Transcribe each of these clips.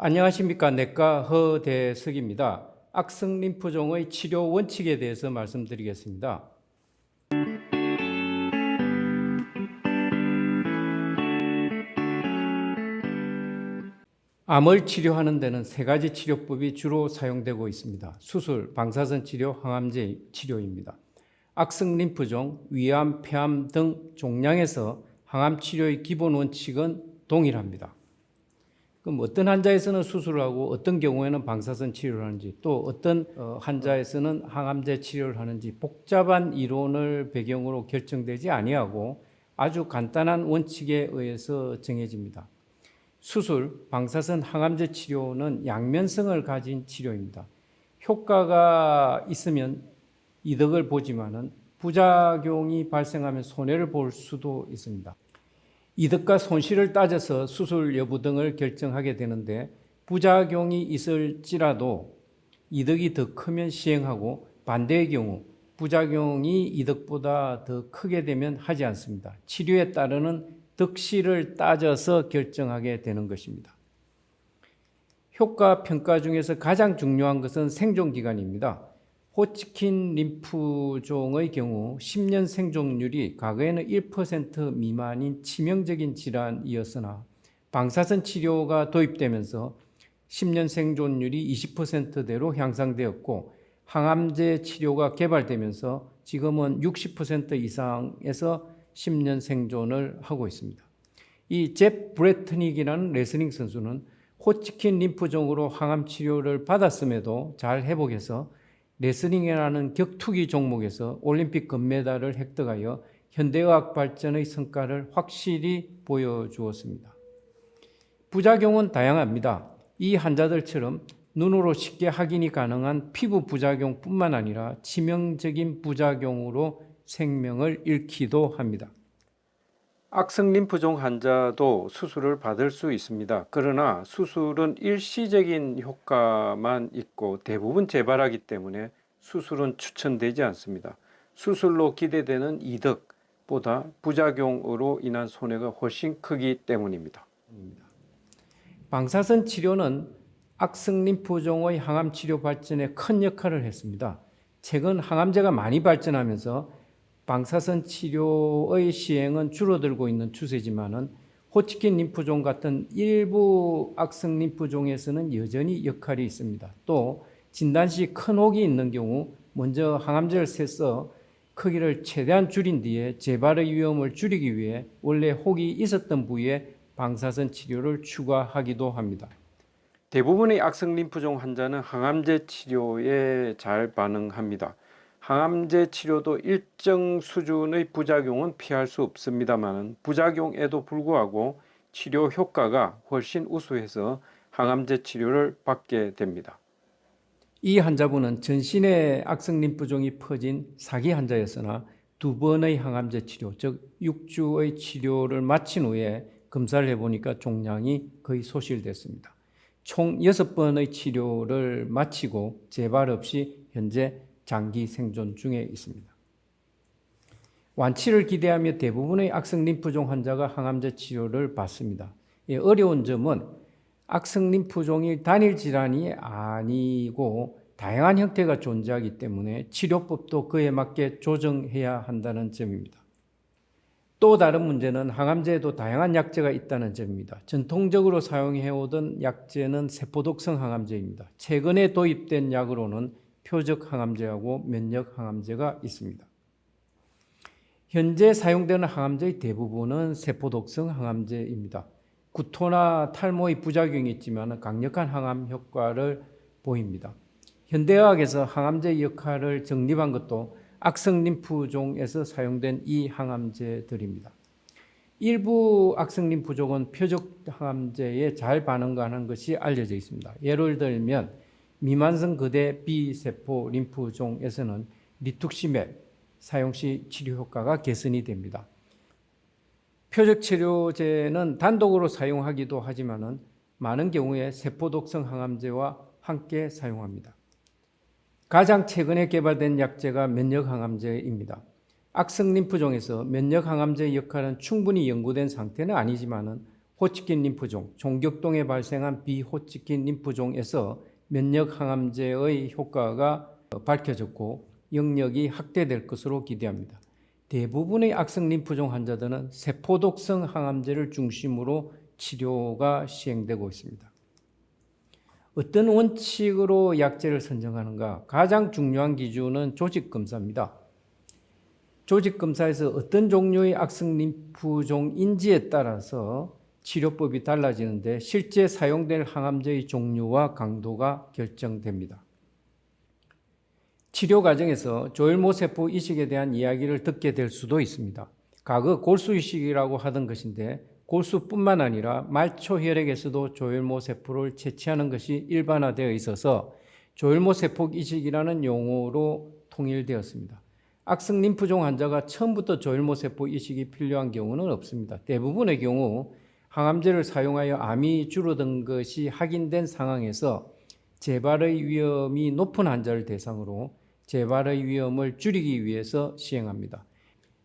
안녕하십니까 내과 허대석입니다. 악성 림프종의 치료 원칙에 대해서 말씀드리겠습니다. 암을 치료하는 데는 세 가지 치료법이 주로 사용되고 있습니다. 수술, 방사선 치료, 항암제 치료입니다. 악성 림프종, 위암, 폐암 등 종양에서 항암 치료의 기본 원칙은 동일합니다. 그럼 어떤 환자에서는 수술을 하고 어떤 경우에는 방사선 치료를 하는지 또 어떤 어, 환자에서는 항암제 치료를 하는지 복잡한 이론을 배경으로 결정되지 아니하고 아주 간단한 원칙에 의해서 정해집니다. 수술, 방사선, 항암제 치료는 양면성을 가진 치료입니다. 효과가 있으면 이득을 보지만은 부작용이 발생하면 손해를 볼 수도 있습니다. 이득과 손실을 따져서 수술 여부 등을 결정하게 되는데 부작용이 있을지라도 이득이 더 크면 시행하고 반대의 경우 부작용이 이득보다 더 크게 되면 하지 않습니다. 치료에 따르는 득실을 따져서 결정하게 되는 것입니다. 효과 평가 중에서 가장 중요한 것은 생존 기간입니다. 호치킨 림프종의 경우 10년 생존율이 과거에는 1% 미만인 치명적인 질환이었으나 방사선 치료가 도입되면서 10년 생존율이 20%대로 향상되었고 항암제 치료가 개발되면서 지금은 60% 이상에서 10년 생존을 하고 있습니다. 이 잽 브레트닉이라는 레슬링 선수는 호치킨 림프종으로 항암 치료를 받았음에도 잘 회복해서 레슬링이라는 격투기 종목에서 올림픽 금메달을 획득하여 현대의학 발전의 성과를 확실히 보여주었습니다. 부작용은 다양합니다. 이 환자들처럼 눈으로 쉽게 확인이 가능한 피부 부작용뿐만 아니라 치명적인 부작용으로 생명을 잃기도 합니다. 악성 림프종 환자도 수술을 받을 수 있습니다. 그러나 수술은 일시적인 효과만 있고 대부분 재발하기 때문에 수술은 추천되지 않습니다. 수술로 기대되는 이득보다 부작용으로 인한 손해가 훨씬 크기 때문입니다. 방사선 치료는 악성 림프종의 항암 치료 발전에 큰 역할을 했습니다. 최근 항암제가 많이 발전하면서 방사선 치료의 시행은 줄어들고 있는 추세지만은 호치킨 림프종 같은 일부 악성 림프종에서는 여전히 역할이 있습니다. 또 진단 시 큰 혹이 있는 경우 먼저 항암제를 세서 크기를 최대한 줄인 뒤에 재발의 위험을 줄이기 위해 원래 혹이 있었던 부위에 방사선 치료를 추가하기도 합니다. 대부분의 악성 림프종 환자는 항암제 치료에 잘 반응합니다. 항암제 치료도 일정 수준의 부작용은 피할 수 없습니다만 부작용에도 불구하고 치료 효과가 훨씬 우수해서 항암제 치료를 받게 됩니다. 이 환자분은 전신에 악성 림프종이 퍼진 사기 환자였으나 두 번의 항암제 치료, 즉 6주의 치료를 마친 후에 검사를 해보니까 종양이 거의 소실됐습니다. 총 6번의 치료를 마치고 재발 없이 현재 장기 생존 중에 있습니다. 완치를 기대하며 대부분의 악성 림프종 환자가 항암제 치료를 받습니다. 예, 어려운 점은 악성 림프종이 단일 질환이 아니고 다양한 형태가 존재하기 때문에 치료법도 그에 맞게 조정해야 한다는 점입니다. 또 다른 문제는 항암제에도 다양한 약제가 있다는 점입니다. 전통적으로 사용해오던 약제는 세포독성 항암제입니다. 최근에 도입된 약으로는 표적 항암제하고 면역 항암제가 있습니다. 현재 사용되는 항암제의 대부분은 세포 독성 항암제입니다. 구토나 탈모의 부작용이 있지만 강력한 항암 효과를 보입니다. 현대의학에서 항암제 역할을 정립한 것도 악성 림프종에서 사용된 이 항암제들입니다. 일부 악성 림프종은 표적 항암제에 잘 반응하는 것이 알려져 있습니다. 예를 들면 미만성 거대 B세포 림프종에서는 리툭시맵 사용 시 치료 효과가 개선이 됩니다. 표적 치료제는 단독으로 사용하기도 하지만은 많은 경우에 세포 독성 항암제와 함께 사용합니다. 가장 최근에 개발된 약제가 면역 항암제입니다. 악성 림프종에서 면역 항암제의 역할은 충분히 연구된 상태는 아니지만은 호치킨 림프종, 종격동에 발생한 비호치킨 림프종에서 면역 항암제의 효과가 밝혀졌고 영역이 확대될 것으로 기대합니다. 대부분의 악성 림프종 환자들은 세포 독성 항암제를 중심으로 치료가 시행되고 있습니다. 어떤 원칙으로 약제를 선정하는가? 가장 중요한 기준은 조직 검사입니다. 조직 검사에서 어떤 종류의 악성 림프종인지에 따라서 치료법이 달라지는데 실제 사용될 항암제의 종류와 강도가 결정됩니다. 치료 과정에서 조혈모 세포 이식에 대한 이야기를 듣게 될 수도 있습니다. 과거 골수 이식이라고 하던 것인데 골수뿐만 아니라 말초 혈액에서도 조혈모 세포를 채취하는 것이 일반화되어 있어서 조혈모 세포 이식이라는 용어로 통일되었습니다. 악성 림프종 환자가 처음부터 조혈모 세포 이식이 필요한 경우는 없습니다. 대부분의 경우 항암제를 사용하여 암이 줄어든 것이 확인된 상황에서 재발의 위험이 높은 환자를 대상으로 재발의 위험을 줄이기 위해서 시행합니다.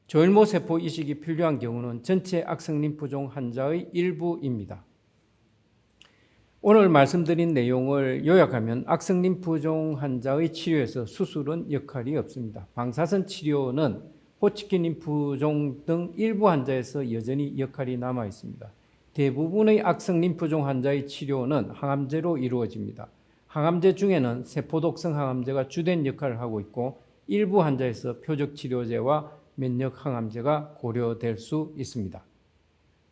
조혈모 세포 이식이 필요한 경우는 전체 악성 림프종 환자의 일부입니다. 오늘 말씀드린 내용을 요약하면 악성 림프종 환자의 치료에서 수술은 역할이 없습니다. 방사선 치료는 호치킨 림프종 등 일부 환자에서 여전히 역할이 남아 있습니다. 대부분의 악성 림프종 환자의 치료는 항암제로 이루어집니다. 항암제 중에는 세포독성 항암제가 주된 역할을 하고 있고 일부 환자에서 표적 치료제와 면역 항암제가 고려될 수 있습니다.